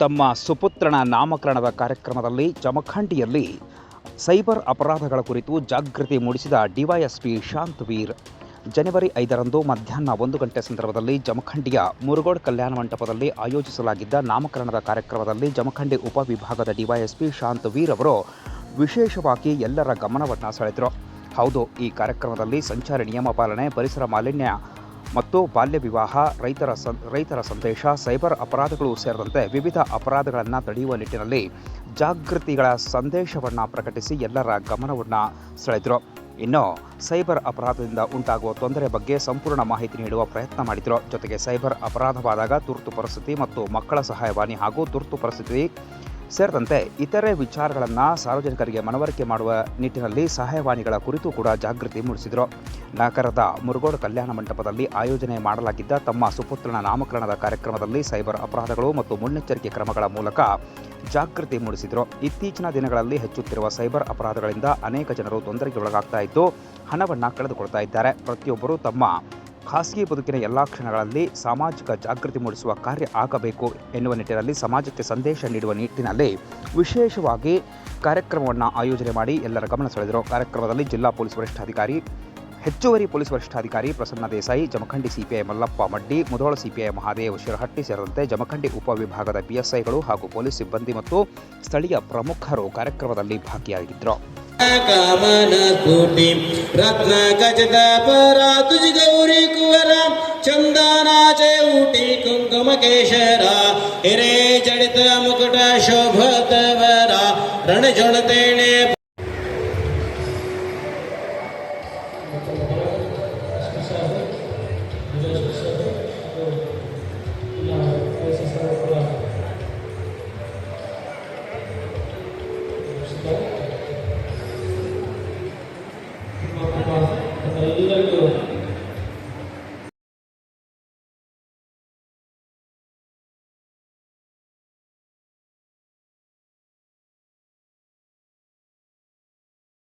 ತಮ್ಮ ಸುಪುತ್ರನ ನಾಮಕರಣದ ಕಾರ್ಯಕ್ರಮದಲ್ಲಿ ಜಮಖಂಡಿಯಲ್ಲಿ ಸೈಬರ್ ಅಪರಾಧಗಳ ಕುರಿತು ಜಾಗೃತಿ ಮೂಡಿಸಿದ ಡಿವೈಎಸ್ಪಿ ಶಾಂತವೀರ್ ಜನವರಿ ಐದರಂದು ಮಧ್ಯಾಹ್ನ ಒಂದು ಗಂಟೆ ಸಂದರ್ಭದಲ್ಲಿ ಜಮಖಂಡಿಯ ಮುರುಗೋಡ್ ಕಲ್ಯಾಣ ಮಂಟಪದಲ್ಲಿ ಆಯೋಜಿಸಲಾಗಿದ್ದ ನಾಮಕರಣದ ಕಾರ್ಯಕ್ರಮದಲ್ಲಿ ಜಮಖಂಡಿ ಉಪವಿಭಾಗದ ಡಿವೈಎಸ್ಪಿ ಶಾಂತವೀರ್ ಅವರು ವಿಶೇಷವಾಗಿ ಎಲ್ಲರ ಗಮನವನ್ನು ಸೆಳೆದರು. ಹೌದು, ಈ ಕಾರ್ಯಕ್ರಮದಲ್ಲಿ ಸಂಚಾರಿ ನಿಯಮ ಪಾಲನೆ, ಪರಿಸರ ಮಾಲಿನ್ಯ ಮತ್ತು ಬಾಲ್ಯ ವಿವಾಹ, ರೈತರ ರೈತರ ಸಂದೇಶ, ಸೈಬರ್ ಅಪರಾಧಗಳು ಸೇರಿದಂತೆ ವಿವಿಧ ಅಪರಾಧಗಳನ್ನು ತಡೆಯುವ ನಿಟ್ಟಿನಲ್ಲಿ ಜಾಗೃತಿಗಳ ಸಂದೇಶವನ್ನು ಪ್ರಕಟಿಸಿ ಎಲ್ಲರ ಗಮನವನ್ನು ಸೆಳೆದರು. ಇನ್ನು ಸೈಬರ್ ಅಪರಾಧದಿಂದ ಉಂಟಾಗುವ ತೊಂದರೆ ಬಗ್ಗೆ ಸಂಪೂರ್ಣ ಮಾಹಿತಿ ನೀಡುವ ಪ್ರಯತ್ನ ಮಾಡಿದರು. ಜೊತೆಗೆ ಸೈಬರ್ ಅಪರಾಧವಾದಾಗ ತುರ್ತು ಪರಿಸ್ಥಿತಿ ಮತ್ತು ಮಕ್ಕಳ ಸಹಾಯವಾಣಿ ಹಾಗೂ ತುರ್ತು ಪರಿಸ್ಥಿತಿ ಸೇರಿದಂತೆ ಇತರೆ ವಿಚಾರಗಳನ್ನು ಸಾರ್ವಜನಿಕರಿಗೆ ಮನವರಿಕೆ ಮಾಡುವ ನಿಟ್ಟಿನಲ್ಲಿ ಸಹಾಯವಾಣಿಗಳ ಕುರಿತು ಕೂಡ ಜಾಗೃತಿ ಮೂಡಿಸಿದರು. ನಗರದ ಮುರುಗೋಡು ಕಲ್ಯಾಣ ಮಂಟಪದಲ್ಲಿ ಆಯೋಜನೆ ಮಾಡಲಾಗಿದ್ದ ತಮ್ಮ ಸುಪುತ್ರನ ನಾಮಕರಣದ ಕಾರ್ಯಕ್ರಮದಲ್ಲಿ ಸೈಬರ್ ಅಪರಾಧಗಳು ಮತ್ತು ಮುನ್ನೆಚ್ಚರಿಕೆ ಕ್ರಮಗಳ ಮೂಲಕ ಜಾಗೃತಿ ಮೂಡಿಸಿದರು. ಇತ್ತೀಚಿನ ದಿನಗಳಲ್ಲಿ ಹೆಚ್ಚುತ್ತಿರುವ ಸೈಬರ್ ಅಪರಾಧಗಳಿಂದ ಅನೇಕ ಜನರು ತೊಂದರೆಗೆ ಒಳಗಾಗ್ತಾ ಇದ್ದು, ಹಣವನ್ನು ಕಳೆದುಕೊಳ್ತಾ ಇದ್ದಾರೆ. ಪ್ರತಿಯೊಬ್ಬರು ತಮ್ಮ ಖಾಸಗಿ ಬದುಕಿನ ಎಲ್ಲ ಕ್ಷಣಗಳಲ್ಲಿ ಸಾಮಾಜಿಕ ಜಾಗೃತಿ ಮೂಡಿಸುವ ಕಾರ್ಯ ಆಗಬೇಕು ಎನ್ನುವ ನಿಟ್ಟಿನಲ್ಲಿ ಸಮಾಜಕ್ಕೆ ಸಂದೇಶ ನೀಡುವ ನಿಟ್ಟಿನಲ್ಲಿ ವಿಶೇಷವಾಗಿ ಕಾರ್ಯಕ್ರಮವನ್ನು ಆಯೋಜನೆ ಮಾಡಿ ಎಲ್ಲರ ಗಮನ ಸೆಳೆದರು. ಕಾರ್ಯಕ್ರಮದಲ್ಲಿ ಜಿಲ್ಲಾ ಪೊಲೀಸ್ ವರಿಷ್ಠಾಧಿಕಾರಿ, ಹೆಚ್ಚುವರಿ ಪೊಲೀಸ್ ವರಿಷ್ಠಾಧಿಕಾರಿ ಪ್ರಸನ್ನ ದೇಸಾಯಿ, ಜಮಖಂಡಿ ಸಿಪಿಐ ಮಲ್ಲಪ್ಪ ಮಡ್ಡಿ ಮುಧೋಳ ಸಿಪಿಐ ಮಹಾದೇವ್ ಶಿರಹಟ್ಟಿ ಸೇರಿದಂತೆ ಜಮಖಂಡಿ ಉಪವಿಭಾಗದ ಪಿಎಸ್ಐಗಳು ಹಾಗೂ ಪೊಲೀಸ್ ಸಿಬ್ಬಂದಿ ಮತ್ತು ಸ್ಥಳೀಯ ಪ್ರಮುಖರು ಕಾರ್ಯಕ್ರಮದಲ್ಲಿ ಭಾಗಿಯಾಗಿದ್ದರು. कामनस्फुटिं रत्नखचितपरा तुजगौरी कुवरा चन्दानाचे ऊटी कुङ्कुमकेशरा हिरे जडित मुकुट शोभतवरा तेने Thank